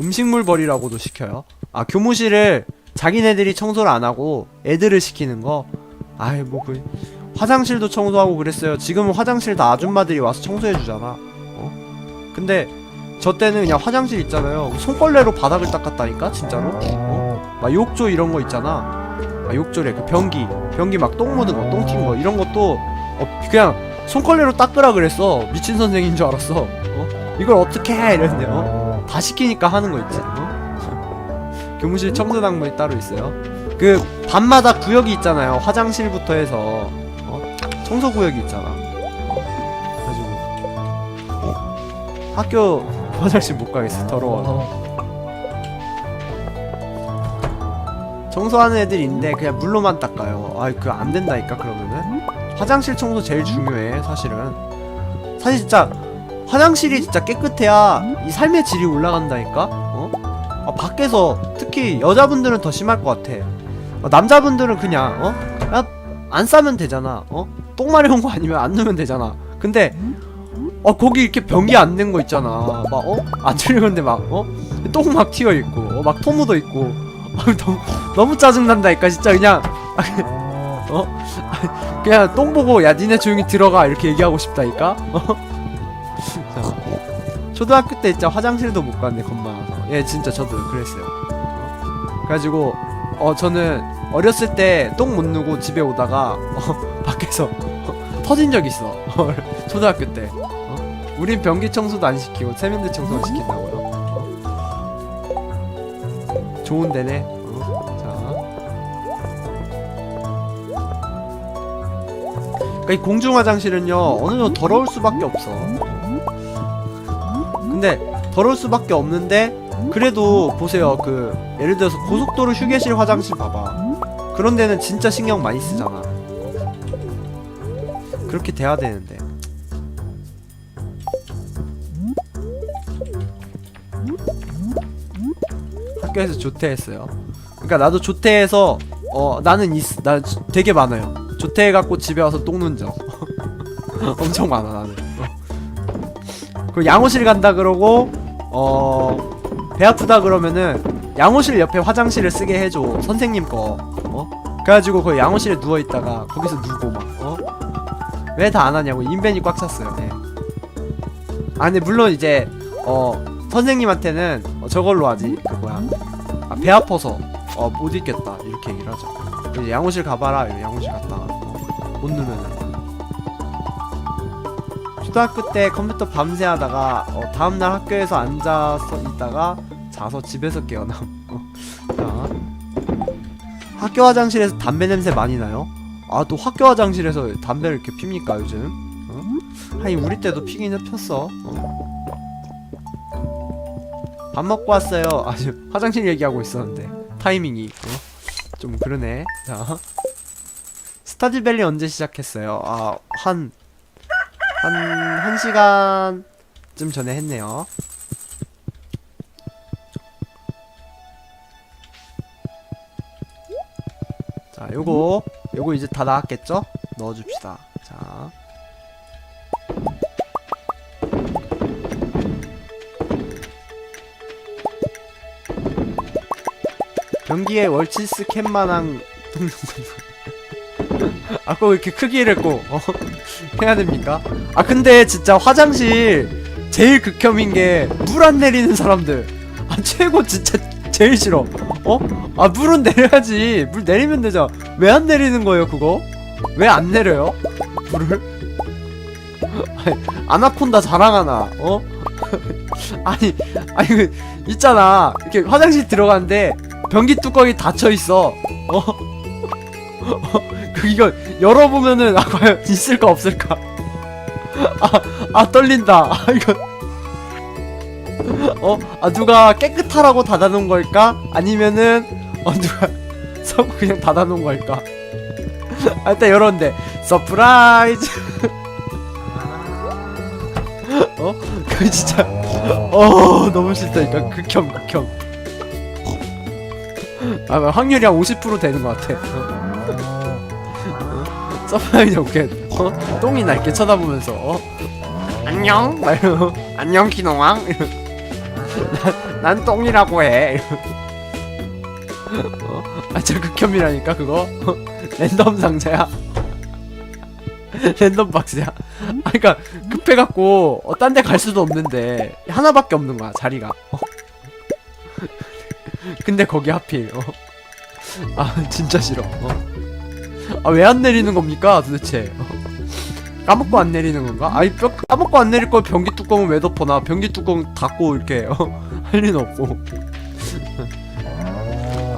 음식물 버리라고도 시켜요. 아 교무실을 자기네들이 청소를 안 하고 애들을 시키는 거. 아이 뭐 그 화장실도 청소하고 그랬어요. 지금은 화장실 다 아줌마들이 와서 청소해 주잖아. 어? 근데 저 때는 그냥 화장실 있잖아요. 손걸레로 바닥을 닦았다니까 진짜로. 어? 막 욕조 이런 거 있잖아. 아 욕조래 그 변기 변기 막 똥 묻은 거 똥튄 거 이런 것도 어, 그냥 손걸레로 닦으라 그랬어. 미친 선생인 줄 알았어. 어? 이걸 어떻게 해 어? 다 시키니까 하는 거 있지. 어? 교무실 청소 당번이 따로 있어요. 그 밤마다 구역이 있잖아요. 화장실부터 해서 어? 청소 구역이 있잖아. 가지고 학교 화장실 못 가겠어. 더러워서. 청소하는 애들이 있는데 그냥 물로만 닦아요. 아, 그거 안 된다니까 그러면은. 화장실 청소 제일 중요해, 사실은. 사실 진짜 화장실이 진짜 깨끗해야 이 삶의 질이 올라간다니까. 어? 아, 밖에서 특히 여자분들은 더 심할 것 같아. 어, 남자분들은 그냥 어? 야, 안 싸면 되잖아. 어? 똥 마려운 거 아니면 안 넣으면 되잖아. 근데 어 거기 이렇게 변기 안 된 거 있잖아. 막 어? 안 틀렸는데 막 어? 똥 막 튀어 있고 어? 막토 묻어 있고 아, 너무 너무 짜증 난다니까 진짜 그냥 어? 그냥 똥 보고 야 니네 조용히 들어가 이렇게 얘기하고 싶다니까. 어? 자, 초등학교 때 진짜 화장실도 못 갔네 겁많아서. 예 진짜 저도 그랬어요. 어? 그래가지고 어 저는 어렸을 때 똥 못 누고 집에 오다가 어, 밖에서 터진 적 있어. 초등학교 때. 어? 우린 변기 청소도 안 시키고 세면대 청소만 시킨다고요. 어? 좋은 데네. 어? 자. 그러니까 이 공중 화장실은요 어느 정도 더러울 수밖에 없어. 더러울 수밖에 없는데 그래도 보세요 그 예를 들어서 고속도로 휴게실 화장실 봐봐. 그런 데는 진짜 신경 많이 쓰잖아. 그렇게 돼야 되는데. 학교에서 조퇴했어요. 그러니까 나도 조퇴해서 어 나는 있, 나 되게 많아요. 조퇴해갖고 집에 와서 똥눈 적. 엄청 많아 나는. 어. 그리고 양호실 간다 그러고 어 배 아프다 그러면은 양호실 옆에 화장실을 쓰게 해줘 선생님 거. 어? 그래가지고 그 양호실에 누워 있다가 거기서 누고 막 어? 왜 다 안 하냐고 인벤이 꽉 찼어요. 네. 아 근데 물론 이제 어 선생님한테는 어, 저걸로 하지 그 뭐야 아, 배 아파서 어 못 있겠다 이렇게 얘기를 하죠. 양호실 가봐라 양호실 갔다가 어, 못 누면은 초등학교 때 컴퓨터 밤새 하다가 어, 다음날 학교에서 앉아서 있다가 자서 집에서 깨어남. 어, 자. 학교 화장실에서 담배 냄새 많이 나요? 아 또 학교 화장실에서 담배를 이렇게 핍니까 요즘? 어? 아니 우리 때도 피긴 폈어. 어? 밥 먹고 왔어요. 아 지금 화장실 얘기하고 있었는데 타이밍이 어? 좀 그러네. 자 스타듀밸리 언제 시작했어요? 아 한 한, 한 시간쯤 전에 했네요. 자, 요거, 요거 이제 다 나왔겠죠? 넣어줍시다. 자. 변기에 월치스 캔마당 아까 왜 이렇게 크기를 꼭 어? 해야 됩니까? 아 근데 진짜 화장실 제일 극혐인 게 물 안 내리는 사람들 아 최고 진짜 제일 싫어 어? 아 물은 내려야지 물 내리면 되죠 왜 안 내리는 거예요 그거? 왜 안 내려요? 물을? 아나콘다 자랑하나 어? 아니 아니 그 있잖아 이렇게 화장실 들어가는데 변기 뚜껑이 닫혀 있어 어? 그 이거 열어보면은 아 과연 있을까 없을까 아, 아 떨린다 아 이거 어? 아 누가 깨끗하라고 닫아놓은 걸까? 아니면은 어 누가 서고 그냥 닫아놓은 걸까? 아 일단 열었는데 서프라이즈 어? 그 진짜 어 너무 싫다니까 극혐 극혐 아 확률이 한 50% 되는 것 같아 서프라이즈 오케이 어? 똥이 나 이렇게 쳐다보면서 어? 안녕? 막 이러고 안녕. 나, 난 똥이라고 해. 어? 아, 저 극혐이라니까 그거. 랜덤 상자야. 랜덤 박스야. 아, 그러니까 급해갖고 어, 딴 데 갈 수도 없는데 하나밖에 없는 거야 자리가. 어. 근데 거기 하필. 어. 아 진짜 싫어. 어. 아 왜 안 내리는 겁니까 도대체? 어. 까먹고 안 내리는 건가? 아니 뼈, 까먹고 안 내릴 걸 변기 뚜껑은 왜 덮어놔? 변기 뚜껑 닫고 이렇게 어, 할 리는 없고.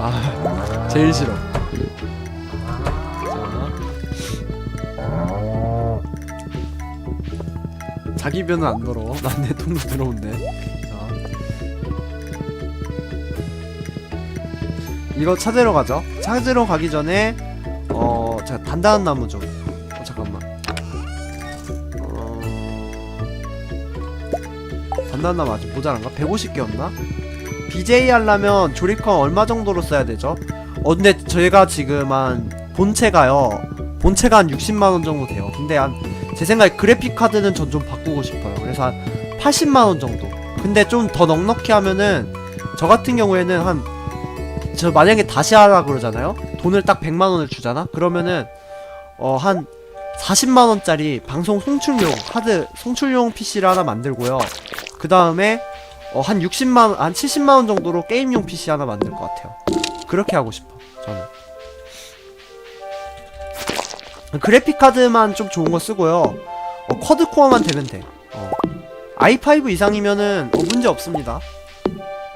아 제일 싫어. 자. 자기 변은 안 더러워. 난 내 통도 들어온대. 자. 이거 찾으러 가죠. 찾으러 가기 전에 어, 자 단단한 나무 좀. 어, 잠깐만. 어... 단단한 나무 아직 모자란가? 150개였나? BJ 하려면 조리컨 얼마 정도로 써야 되죠? 어 근데 저희가 지금 한 본체가요 본체가 한 60만 원 정도 돼요 근데 한 제 생각에 그래픽 카드는 전 좀 바꾸고 싶어요 그래서 한 80만 원 정도 근데 좀 더 넉넉히 하면은 저 같은 경우에는 한 저 만약에 다시 하라 그러잖아요 돈을 딱 100만 원을 주잖아 그러면은 어 한 40만 원짜리 방송 송출용 카드 송출용 PC를 하나 만들고요 그 다음에 어, 한 60만 한 70만 원 정도로 게임용 PC 하나 만들 것 같아요. 그렇게 하고 싶어. 저는. 그래픽 카드만 좀 좋은 거 쓰고요. 어, 쿼드 코어만 되면 돼. 어. i5 이상이면은 어, 문제 없습니다.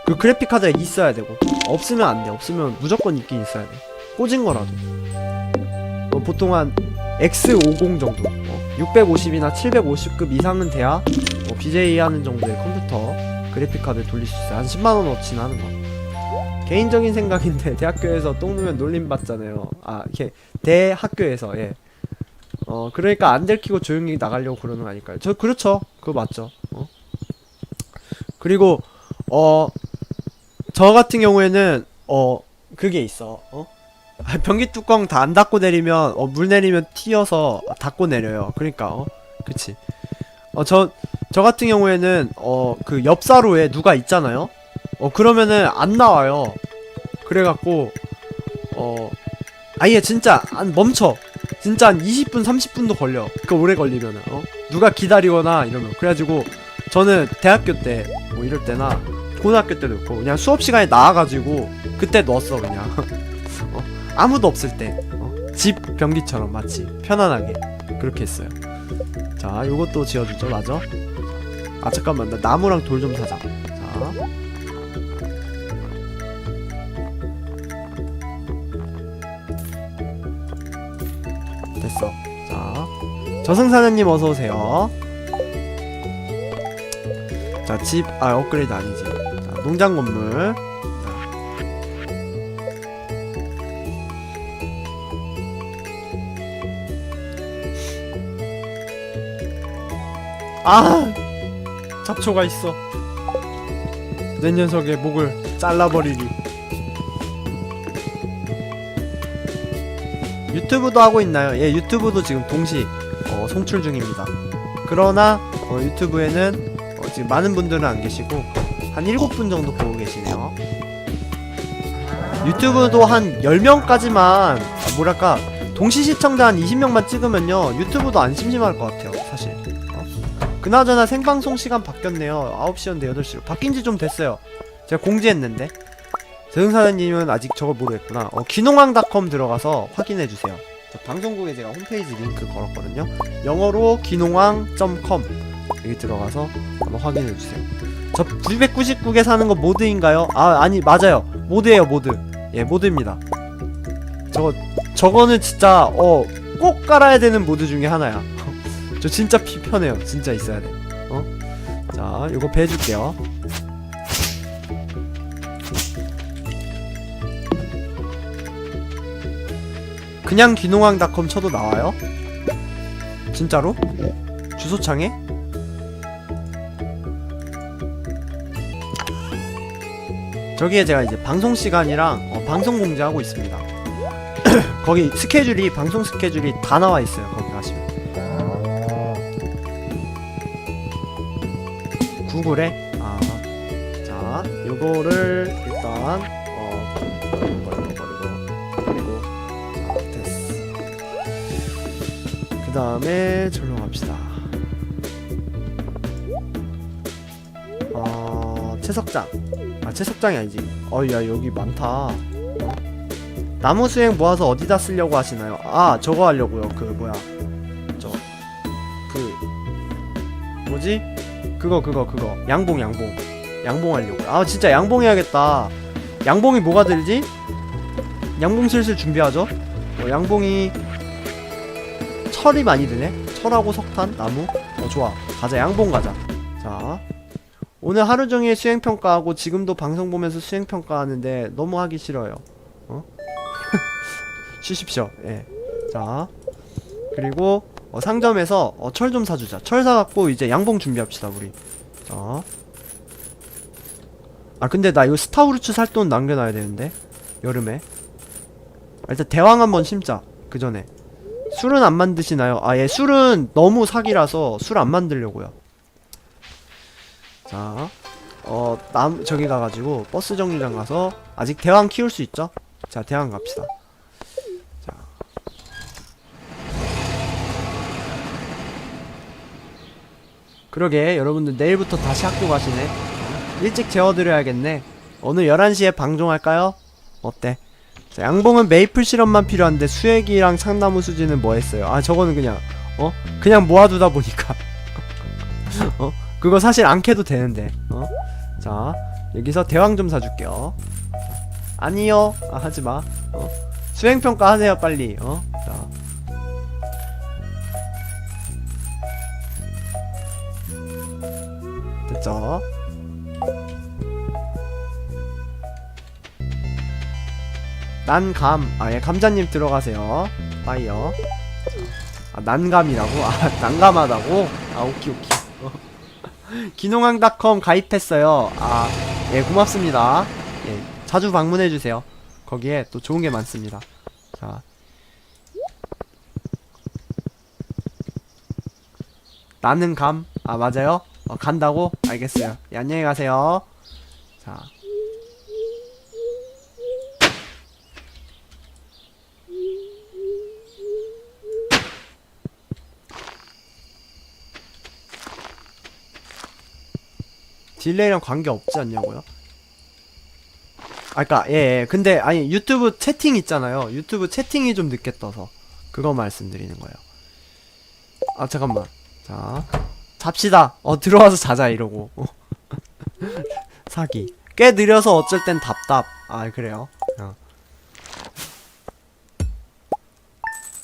그 그래픽 카드가 있어야 되고 없으면 안 돼. 없으면 무조건 있긴 있어야 돼. 꽂은 거라도. 어, 보통 한 X50 정도. 어, 650이나 750급 이상은 돼야 뭐 BJ 하는 정도의 컴퓨터 그래픽카드 돌릴 수 있어요. 한 10만원 어치는 하는 거. 개인적인 생각인데 대학교에서 똥 누면 놀림 받잖아요. 아, 이렇게 대학교에서 예. 어, 그러니까 안 들키고 조용히 나가려고 그러는 거 아닐까요? 저 그렇죠. 그거 맞죠. 어? 그리고 어, 저 같은 경우에는 어, 그게 있어. 어? 아, 변기 뚜껑 다 안 닫고 내리면 어, 물 내리면 튀어서 닫고 내려요. 그러니까 어, 그치. 어, 저, 저 같은 경우에는, 어, 그 옆사로에 누가 있잖아요? 어, 그러면은 안 나와요. 그래갖고, 어, 아예 진짜 안 멈춰. 진짜 한 20분, 30분도 걸려. 그 오래 걸리면은, 어? 누가 기다리거나 이러면. 그래가지고, 저는 대학교 때, 뭐 이럴 때나, 고등학교 때도 있고, 그냥 수업 시간에 나와가지고, 그때 넣었어, 그냥. 어? 아무도 없을 때, 어? 집 변기처럼 마치 편안하게. 그렇게 했어요. 자, 요것도 지어주죠, 맞아? 아, 잠깐만, 나 나무랑 돌 좀 사자. 자. 됐어. 자. 저승사자님 어서오세요. 자, 집, 아, 업그레이드 아니지. 자, 농장 건물. 아 잡초가 있어. 내 녀석의 목을 잘라버리리 유튜브도 하고 있나요? 예 유튜브도 지금 동시 어, 송출 중입니다. 그러나 어, 유튜브에는 어, 지금 많은 분들은 안 계시고 한 7분 정도 보고 계시네요. 유튜브도 한 10명까지만 아, 뭐랄까 동시 시청자 한 20명만 찍으면요 유튜브도 안 심심할 것 같아요 사실 그나저나 생방송 시간 바뀌었네요. 9시였는데 8시로. 바뀐 지 좀 됐어요. 제가 공지했는데. 재승사장님은 아직 저걸 모르겠구나. 어, 기농왕닷컴 들어가서 확인해주세요. 방송국에 제가 홈페이지 링크 걸었거든요. 영어로 기농왕.com 여기 들어가서 한번 확인해주세요. 저 999개 사는 거 모드인가요? 아, 아니, 맞아요. 모드예요, 모드. 예, 모드입니다. 저거, 저거는 진짜, 어, 꼭 깔아야 되는 모드 중에 하나야. 저 진짜 피 편해요. 진짜 있어야 돼. 어? 자, 요거 배해줄게요. 그냥 귀농왕닷컴 쳐도 나와요? 진짜로? 주소창에? 저기에 제가 이제 방송 시간이랑 어, 방송 공지하고 있습니다. 거기 스케줄이 방송 스케줄이 다 나와 있어요. 거기 구글에? 아, 자자 요거를 일단 어 버리고 버리고. 버리고 자 됐어. 그 다음에 절로 갑시다. 어 채석장. 아 채석장이 아니지. 어야 여기 많다. 어? 나무 수행 모아서 어디다 쓰려고 하시나요? 아 저거 하려고요. 그 뭐야. 저 그 뭐지 그거 그거 그거. 양봉 양봉. 양봉 하려고 아 진짜 양봉 해야겠다. 양봉이 뭐가 들지? 양봉 슬슬 준비하죠? 어, 양봉이 철이 많이 드네? 철하고 석탄? 나무? 어 좋아. 가자 양봉 가자. 자 오늘 하루 종일 수행 평가하고 지금도 방송 보면서 수행 평가하는데 너무 하기 싫어요. 어? 쉬십시오. 예자 그리고 어, 상점에서 어, 철 좀 사주자. 철 사갖고 이제 양봉 준비합시다 우리. 자. 아 근데 나 이거 스타우루츠 살 돈 남겨놔야 되는데 여름에. 아, 일단 대왕 한번 심자 그 전에. 술은 안 만드시나요? 아예 술은 너무 사기라서 술 안 만들려고요. 자. 어, 남, 저기 가가지고 버스 정류장 가서 아직 대왕 키울 수 있죠? 자 대왕 갑시다 그러게 여러분들 내일부터 다시 학교 가시네 일찍 재워드려야겠네 오늘 11시에 방종할까요? 어때? 자, 양봉은 메이플 시럽만 필요한데 수액이랑 상나무 수지는 뭐 했어요? 아 저거는 그냥 어? 그냥 모아두다 보니까 어? 그거 사실 안 캐도 되는데 어? 자 여기서 대왕 좀 사줄게요 아니요 아 하지마 어? 수행평가 하세요 빨리 어? 자 됐죠? 난감 아예 감자님 들어가세요 파이어 아 난감이라고? 아 난감하다고? 아 오키 오키 어. 기농항닷컴 가입했어요 아 예 고맙습니다 예 자주 방문해주세요 거기에 또 좋은 게 많습니다 자 나는 감? 아 맞아요? 어, 간다고? 알겠어요. 예, 안녕히 가세요. 자. 딜레이랑 관계 없지 않냐고요? 아까 예, 예. 근데 아니 유튜브 채팅 있잖아요. 유튜브 채팅이 좀 늦게 떠서 그거 말씀드리는 거예요. 아 잠깐만. 자 잡시다. 어 들어와서 자자 이러고. 어. 사기. 꽤 느려서 어쩔 땐 답답. 아 그래요? 어.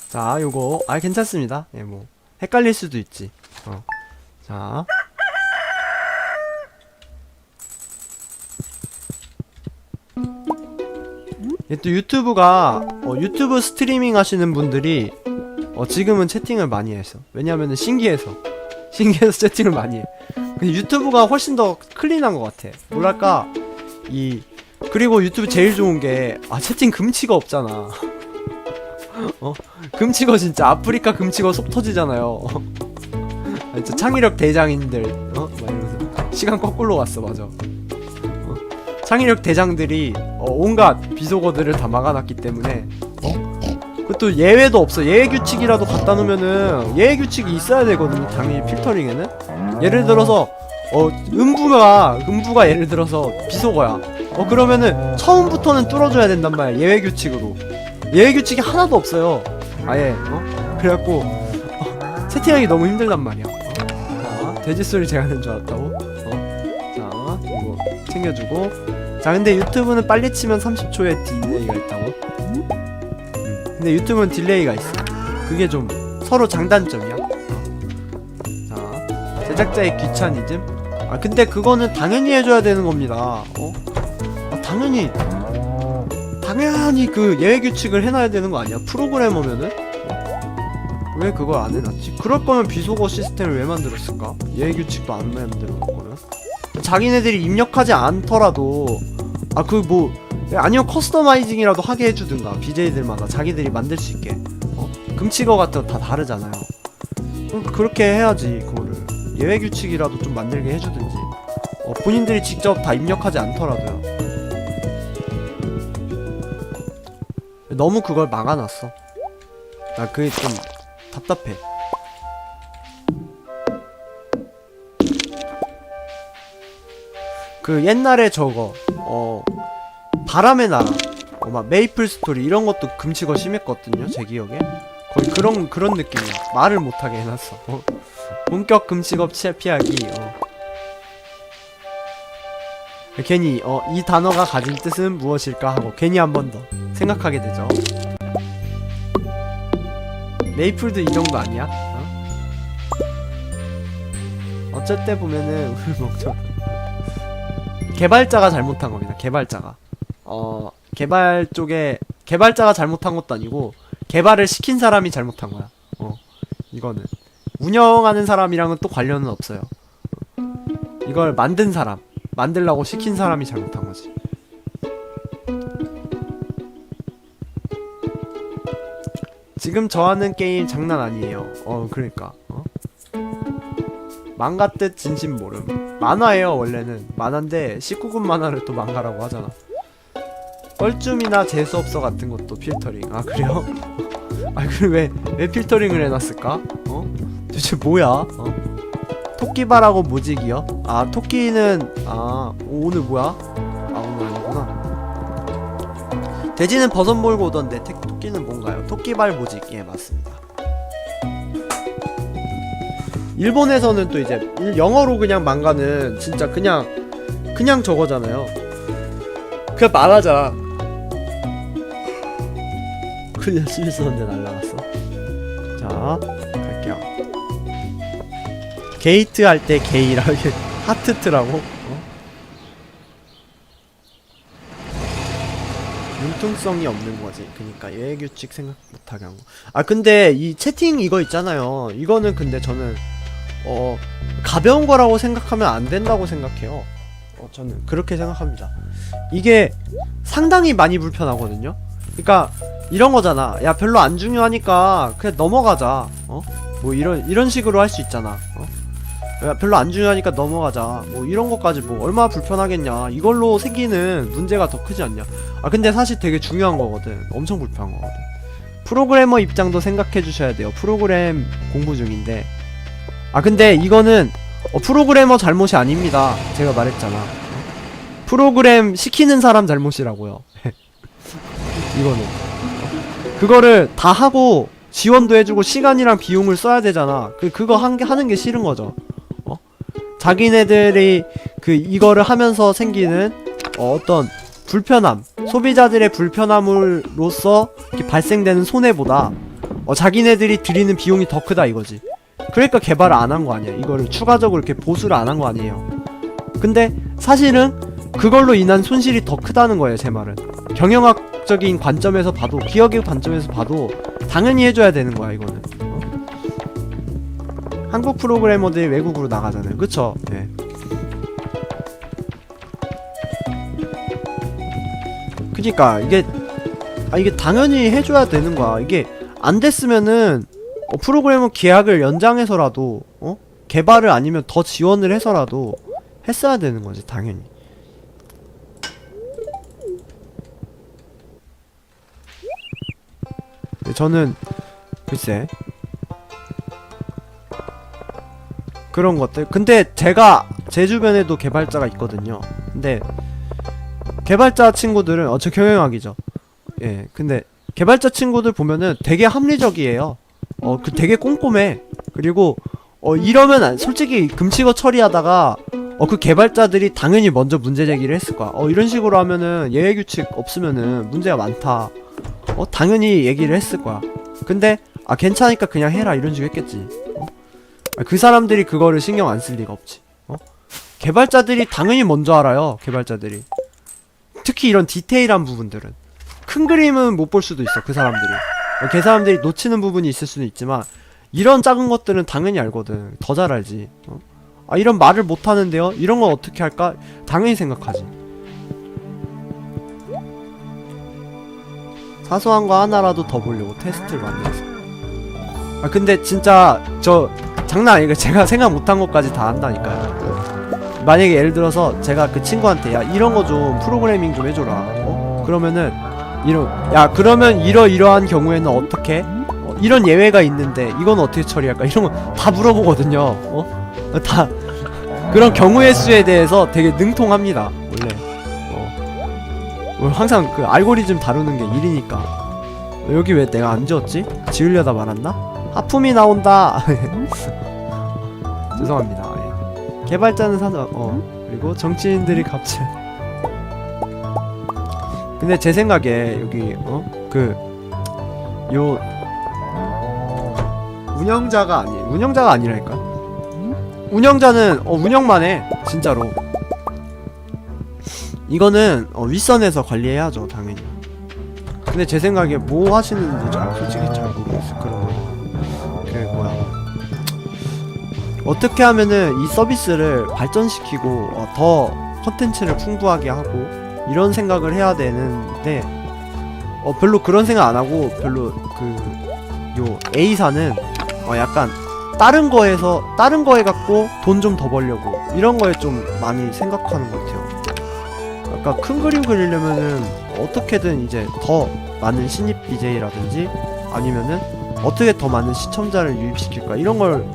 자 요거. 아 괜찮습니다. 예 뭐. 헷갈릴 수도 있지. 어 자. 예, 또 유튜브가 어, 유튜브 스트리밍 하시는 분들이 어, 지금은 채팅을 많이 해서. 왜냐면은 신기해서 신기해서 채팅을 많이 해. 근데 유튜브가 훨씬 더 클린한 것 같아. 뭐랄까 이 그리고 유튜브 제일 좋은 게 아 채팅 금치가 없잖아. 어? 금치거 진짜 아프리카 금치거 속 터지잖아요. 아, 진짜 창의력 대장인들 어? 막 이러면서 시간 거꾸로 갔어 맞아. 창의력 대장들이 어, 온갖 비속어들을 다 막아놨기 때문에 어? 그것도 예외도 없어. 예외 규칙이라도 갖다 놓으면은 예외 규칙이 있어야 되거든요 당연히 필터링에는. 예를 들어서 어 음부가 음부가 예를 들어서 비속어야. 어 그러면은 처음부터는 뚫어줘야 된단 말이야 예외 규칙으로. 예외 규칙이 하나도 없어요. 아예 어? 그래갖고 어, 채팅하기 너무 힘들단 말이야. 어? 자 돼지 소리 제가 하는 줄 알았다고? 어자 이거 챙겨주고. 자 근데 유튜브는 빨리 치면 30초의 딜레이가 있다고? 음, 근데 유튜브는 딜레이가 있어. 그게 좀 서로 장단점이야. 자 제작자의 귀차니즘. 아 근데 그거는 당연히 해줘야 되는 겁니다. 어? 아, 당연히. 당연히 그 예외 규칙을 해놔야 되는 거 아니야? 프로그래머면은? 어? 왜 그걸 안 해놨지? 그럴 거면 비속어 시스템을 왜 만들었을까? 예외 규칙도 안 놓고는 자기네들이 입력하지 않더라도. 아 그 뭐 아니면 커스터마이징이라도 하게 해주든가 BJ들마다 자기들이 만들 수 있게 어? 금치거 같은 거 다 다르잖아요 그렇게 해야지 그거를 예외 규칙이라도 좀 만들게 해주든지 어, 본인들이 직접 다 입력하지 않더라도요. 너무 그걸 막아놨어. 나 그게 좀 답답해. 그 옛날에 저거 어 바람의 나라 어, 막 메이플 스토리 이런 것도 금치가 심했거든요 제 기억에 거의 그런 그런 느낌이야 말을 못하게 해놨어 어. 본격 금치업 치- 피하기 어. 괜히 어, 이 단어가 가진 뜻은 무엇일까 하고 괜히 한 번 더 생각하게 되죠 메이플도 이 정도 아니야? 어? 어쩔 때 보면은 우리 개발자가 잘못한 겁니다. 개발자가. 어, 개발 쪽에 개발자가 잘못한 것도 아니고 개발을 시킨 사람이 잘못한 거야. 어. 이거는 운영하는 사람이랑은 또 관련은 없어요. 이걸 만든 사람, 만들라고 시킨 사람이 잘못한 거지. 지금 저 하는 게임 장난 아니에요. 어, 그러니까. 어? 망가 뜻 진심 모름. 만화예요 원래는 만화인데 19금 만화를 또 망가라고 하잖아 뻘쭘이나 재수없어 같은 것도 필터링 아 그래요? 아 그럼 왜, 왜 필터링을 해놨을까? 어? 도대체 뭐야? 어? 토끼발하고 모직이요? 아 토끼는 아 오, 오늘 뭐야? 아 오늘 아니구나 돼지는 버섯 몰고 오던데 태, 토끼는 뭔가요? 토끼발 모직 예 맞습니다 일본에서는 또 이제 일- 영어로 그냥 망가는 진짜 그냥 그냥 저거잖아요. 그냥 말하 열심히 썼는데 날라갔어. 자 갈게요. 게이트 할 때 게이라 이게 하트트라고. 어? 융통성이 없는 거지. 그니까 예외 규칙 생각 못하게 한 거. 아 근데 이 채팅 이거 있잖아요. 이거는 근데 저는 어 가벼운 거라고 생각하면 안 된다고 생각해요. 어 저는 그렇게 생각합니다. 이게 상당히 많이 불편하거든요. 그러니까 이런 거잖아. 야 별로 안 중요하니까 그냥 넘어가자. 어? 뭐 이런 이런 식으로 할 수 있잖아. 어? 야 별로 안 중요하니까 넘어가자. 뭐 이런 것까지 뭐 얼마나 불편하겠냐. 이걸로 생기는 문제가 더 크지 않냐. 아 근데 사실 되게 중요한 거거든. 엄청 불편한 거거든. 프로그래머 입장도 생각해 주셔야 돼요. 프로그램 공부 중인데 아 근데 이거는 어, 프로그래머 잘못이 아닙니다. 제가 말했잖아. 어? 프로그램 시키는 사람 잘못이라고요. 이거는 어? 그거를 다 하고 지원도 해주고 시간이랑 비용을 써야 되잖아. 그 그거 한 게 하는 게 싫은 거죠. 어? 자기네들이 그 이거를 하면서 생기는 어, 어떤 불편함, 소비자들의 불편함으로써 발생되는 손해보다 어, 자기네들이 들이는 비용이 더 크다 이거지. 그러니까 개발을 안 한 거 아니야. 이거를 추가적으로 이렇게 보수를 안 한 거 아니에요. 근데 사실은 그걸로 인한 손실이 더 크다는 거예요, 제 말은. 경영학적인 관점에서 봐도, 기업의 관점에서 봐도 당연히 해줘야 되는 거야, 이거는. 어? 한국 프로그래머들이 외국으로 나가잖아요. 그쵸? 예. 그니까, 이게, 아, 이게 당연히 해줘야 되는 거야. 이게 안 됐으면은 어, 프로그래머 계약을 연장해서라도 어? 개발을 아니면 더 지원을 해서라도 했어야 되는 거지 당연히 근데 저는 글쎄 그런 것들 근데 제가 제 주변에도 개발자가 있거든요 근데 개발자 친구들은 어저 경영학이죠 예 근데 개발자 친구들 보면은 되게 합리적이에요 어, 그 되게 꼼꼼해. 그리고 어 이러면 안- 솔직히 금치고 처리하다가 어 그 개발자들이 당연히 먼저 문제 제기를 했을 거야. 어 이런 식으로 하면은 예외 규칙 없으면은 문제가 많다. 어 당연히 얘기를 했을 거야. 근데 아 괜찮으니까 그냥 해라 이런 식으로 했겠지. 어? 아, 그 사람들이 그거를 신경 안 쓸 리가 없지. 어? 개발자들이 당연히 먼저 알아요. 개발자들이. 특히 이런 디테일한 부분들은 큰 그림은 못 볼 수도 있어. 그 사람들이. 어, 그 사람들이 놓치는 부분이 있을 수는 있지만 이런 작은 것들은 당연히 알거든. 더 잘 알지. 어? 아 이런 말을 못 하는데요. 이런 건 어떻게 할까? 당연히 생각하지. 사소한 거 하나라도 더 보려고 테스트를 만들었어. 아 근데 진짜 저 장난 아니고 제가 생각 못한 것까지 다 한다니까요. 만약에 예를 들어서 제가 그 친구한테 야 이런 거 좀 프로그래밍 좀 해줘라 어? 그러면은 이런 야 그러면 이러이러한 경우에는 어떻게 어, 이런 예외가 있는데 이건 어떻게 처리할까 이런 거 다 물어보거든요 어? 다 그런 경우의 수에 대해서 되게 능통합니다 항상 그 알고리즘 다루는 게 일이니까. 여기 왜 내가 안 지웠지? 지으려다 말았나? 하품이 나온다. 죄송합니다. 예. 개발자는 사자 어 그리고 정치인들이 갑질 근데 제 생각에 여기 어그요 운영자가 아니 운영자가 아니라니까? 운영자는 어 운영만 해 진짜로 이거는 어, 윗선에서 관리해야죠 당연히. 근데 제 생각에 뭐 하시는지 잘 솔직히 잘 모르겠어 그런 그 뭐야. 어떻게 하면은 이 서비스를 발전시키고 어, 더 컨텐츠를 풍부하게 하고 이런 생각을 해야 되는데 어 별로 그런 생각 안 하고 별로 그 요 A사는 어 약간 다른 거에서 다른 거에 갖고 돈 좀 더 벌려고 이런 거에 좀 많이 생각하는 것 같아요. 아까 큰 그림 그리려면은 어떻게든 이제 더 많은 신입 BJ라든지 아니면은 어떻게 더 많은 시청자를 유입시킬까 이런 걸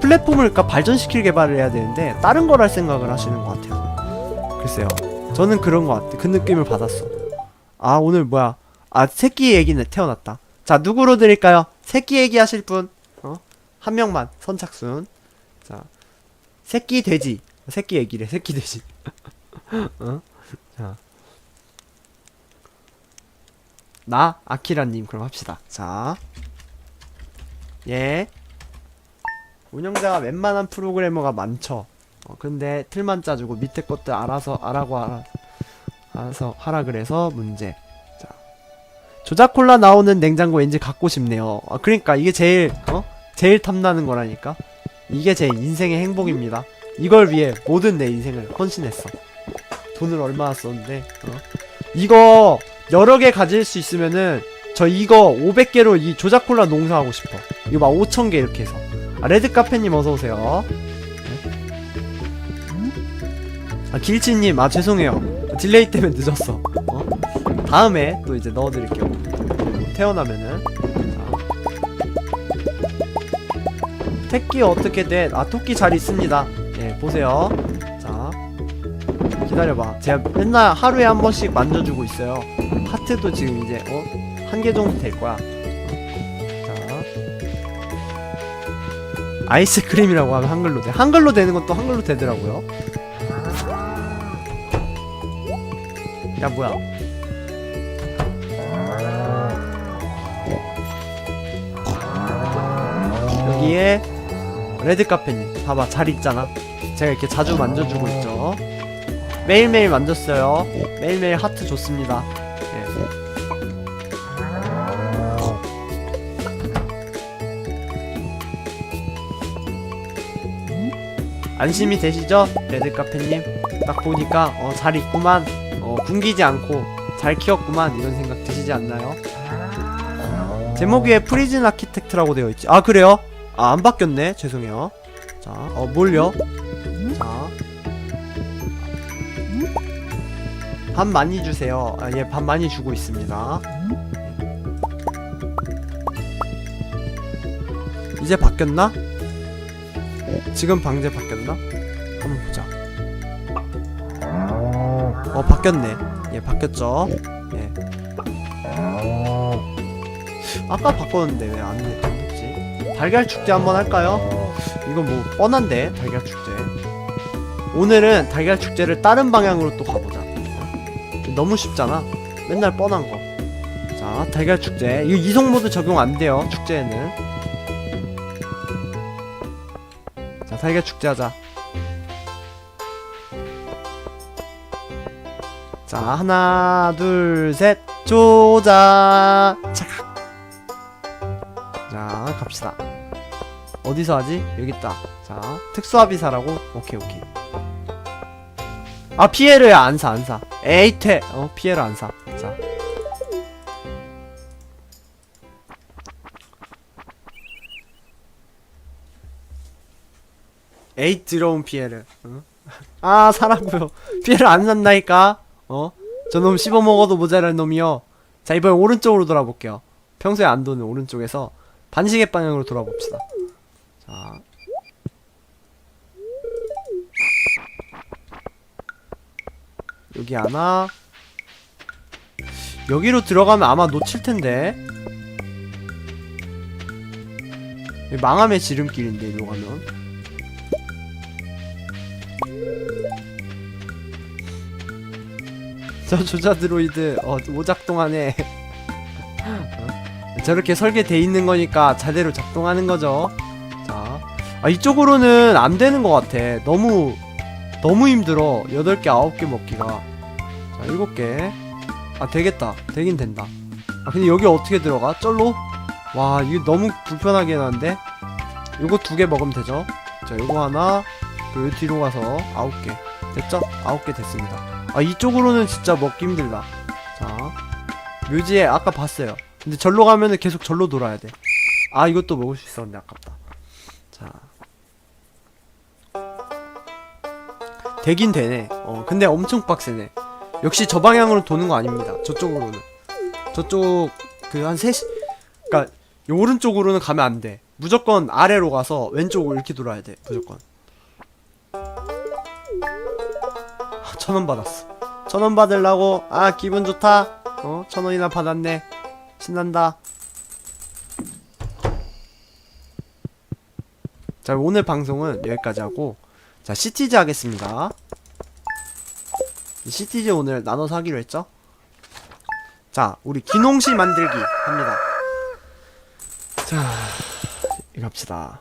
플랫폼을 발전시킬 개발을 해야 되는데 다른 걸 할 생각을 하시는 것 같아요. 글쎄요. 저는 그런 것 같아. 그 느낌을 받았어. 아 오늘 뭐야? 아 새끼 얘기는 태어났다. 자 누구로 드릴까요? 새끼 얘기 하실 분? 어? 한 명만 선착순. 자 새끼 돼지. 새끼 얘기래. 새끼 돼지. 어? 자. 나 아키라님 그럼 합시다. 자. 예. 운영자가 웬만한 프로그래머가 많죠. 어, 근데 틀만 짜주고 밑에 것들 알아서 알아고 알아, 알아서 하라 그래서 문제. 자, 조작 콜라 나오는 냉장고 왠지 갖고 싶네요. 아, 그러니까 이게 제일 어 제일 탐나는 거라니까. 이게 제 인생의 행복입니다. 이걸 위해 모든 내 인생을 헌신했어. 돈을 얼마나 썼는데 어? 이거 여러 개 가질 수 있으면은 저 이거 500개로 이 조작 콜라 농사하고 싶어. 이거 막 5,000개 이렇게 해서. 아, 레드 카페님 어서 오세요. 아 길치님 아 죄송해요. 딜레이 때문에 늦었어. 어? 다음에 또 이제 넣어드릴게요. 태어나면은. 자. 새끼 어떻게 돼? 아 토끼 잘 있습니다. 예 보세요. 자 기다려봐. 제가 맨날 하루에 한 번씩 만져주고 있어요. 하트도 지금 이제 어 한 개 정도 될 거야. 자. 아이스크림이라고 하면 한글로 돼. 한글로 되는 건또 한글로 되더라고요. 야 뭐야? 여기에 레드 카페님 봐봐 잘 있잖아. 제가 이렇게 자주 만져주고 있죠. 매일매일 만졌어요. 매일매일 하트 좋습니다. 예. 안심이 되시죠? 레드 카페님 딱 보니까 어, 잘 있구만 어, 굶기지 않고 잘 키웠구만 이런 생각 드시지 않나요? 제목 위에 프리즌 아키텍트라고 되어 있지 아 그래요? 아 안 바뀌었네 죄송해요 자 어 뭘요? 밥 많이 주세요 아, 예, 밥 많이 주고 있습니다 이제 바뀌었나? 지금 방제 바뀌었나? 한번 보자. 어 바뀌었네. 예 바뀌었죠. 예. 아까 바꿨는데 왜 안 됐지? 달걀 축제 한번 할까요? 이거 뭐 뻔한데 달걀 축제. 오늘은 달걀 축제를 다른 방향으로 또 가보자. 너무 쉽잖아. 맨날 뻔한 거. 자 달걀 축제. 이거 이성 모드 적용 안 돼요. 축제에는. 자, 달걀 축제 하자. 자, 하나, 둘, 셋, 조자. 착. 자, 갑시다. 어디서 하지? 여기 있다. 자, 특수합의사라고? 오케이, 오케이. 아, 피에르야, 안 사, 안 사. 에이, 퇴. 어, 피에르 안 사. 자. 에이, 들어온 피에르. 응? 아 사라고요 피해를 안 산다니까 어? 저놈 씹어먹어도 모자랄 놈이요 자 이번엔 오른쪽으로 돌아볼게요 평소에 안 도는 오른쪽에서 반시계 방향으로 돌아봅시다 자 여기 하나. 여기로 들어가면 아마 놓칠 텐데. 여기 망함의 지름길인데 이리로 가면. 저 조자 드로이드 어 오작동하네 어? 저렇게 설계돼 있는 거니까 자대로 작동하는 거죠. 자 아, 이쪽으로는 안 되는 것 같아. 너무 너무 힘들어. 8개 9개 먹기가. 자 7개. 아 되겠다. 되긴 된다. 아 근데 여기 어떻게 들어가? 쩔로? 와 이거 너무 불편하게 해놨는데? 요거 두 개 먹으면 되죠? 자 요거 하나 요 뒤로 가서 9개. 됐죠? 9개 됐습니다. 아 이쪽으로는 진짜 먹기 힘들다. 자 묘지에 아까 봤어요. 근데 절로 가면은 계속 절로 돌아야 돼아 이것도 먹을 수 있었는데 아깝다. 자 되긴 되네. 어 근데 엄청 빡세네. 역시 저 방향으로 도는 거 아닙니다. 저쪽으로는. 저쪽 그 한 3시 그니까 요 오른쪽으로는 가면 안돼. 무조건 아래로 가서 왼쪽으로 이렇게 돌아야 돼 무조건. 천원 받았어. 천 원 받으려고 아 기분 좋다. 어 천 원이나 받았네. 신난다. 자 오늘 방송은 여기까지 하고 자 시티즈 하겠습니다. 이 시티즈 오늘 나눠서 하기로 했죠? 자 우리 기농시 만들기 합니다. 자 합시다